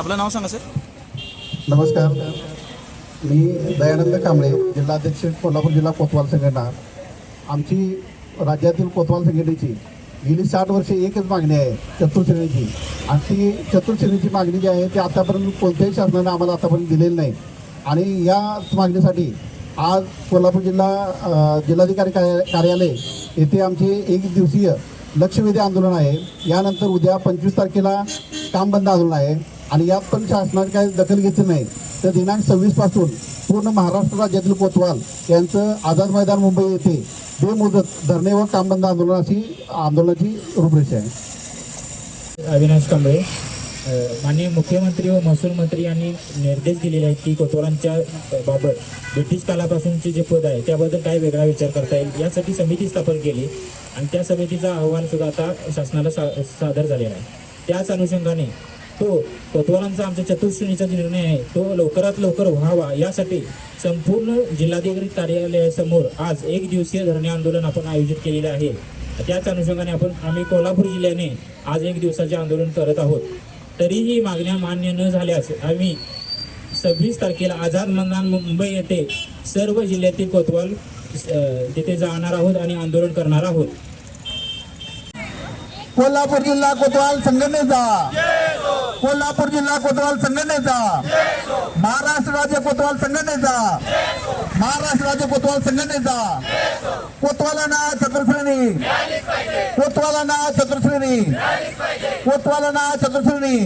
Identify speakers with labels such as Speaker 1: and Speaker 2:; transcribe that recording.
Speaker 1: आपलं नाव सांगा सर.
Speaker 2: नमस्कार. मी दयानंद कांबळे जिल्हाध्यक्ष कोल्हापूर जिल्हा कोतवाल संघटना. आमची राज्यातील कोतवाल संघटनेची गेली साठ वर्षे एकच मागणी आहे चतुर्श्रेणीची आणि ती चतुर्श्रेणीची मागणी जी आहे ती आतापर्यंत कोणत्याही शासनाने आम्हाला आतापर्यंत दिलेली नाही. आणि याच मागणीसाठी आज कोल्हापूर जिल्हा जिल्हाधिकारी कार्या कार्यालय येथे आमचे एक दिवसीय लक्षवेधी आंदोलन आहे. यानंतर उद्या पंचवीस तारखेला काम बंद आंदोलन आहे. आणि यात पण शासनाने काही दखल घेतली नाही. तर दिनांक सव्वीसपासून पूर्ण महाराष्ट्र राज्यातील कोतवाल यांचं आझाद मैदान मुंबई येथे बेमुदत धरणे व कामबंद आंदोलनाची आंदोलन अशी आंदोलनाची रूपरेषा आहे.
Speaker 3: अविनाश कांबळे माननीय मुख्यमंत्री व महसूल मंत्री यांनी निर्देश दिलेले आहेत की कोतवालांच्या बाबत ब्रिटिश कालापासूनचे जे पद आहे त्याबद्दल काय वेगळा विचार करता येईल? यासाठी समिती स्थापन केली आणि त्या समितीचा अहवाल सुद्धा आता शासनाला सा सादर झालेला आहे. त्याच अनुषंगाने तो कोतवालांचा आमच्या चतुर्श्रेणीचा जो निर्णय आहे तो लवकरात लवकर व्हावा यासाठी संपूर्ण जिल्हाधिकारी कार्यालयासमोर आज एक दिवसीय धरणे आंदोलन आपण आयोजित केलेलं आहे. त्याच अनुषंगाने आपण आम्ही कोल्हापूर जिल्ह्याने आज एक दिवसाचे आंदोलन करत आहोत. तरीही मागण्या मान्य न झाल्यास आम्ही सव्वीस तारखेला आझाद मैदान मुंबई येथे सर्व जिल्ह्यातील कोतवाल तिथे जाणार आहोत आणि आंदोलन करणार आहोत.
Speaker 4: कोल्हापूर जिल्हा कोतवाल संघटनेचा. कोल्हापूर जिल्हा कोतवाल संघटनेचा. महाराष्ट्र राज्य कोतवाल संघटनेचा. महाराष्ट्र राज्य कोतवाल संघटनेचा. कोतवालांना चतुर्श्रेणी कोतवालांना चतुर्श्रेणी कोतवालांना चतुर्श्रेणी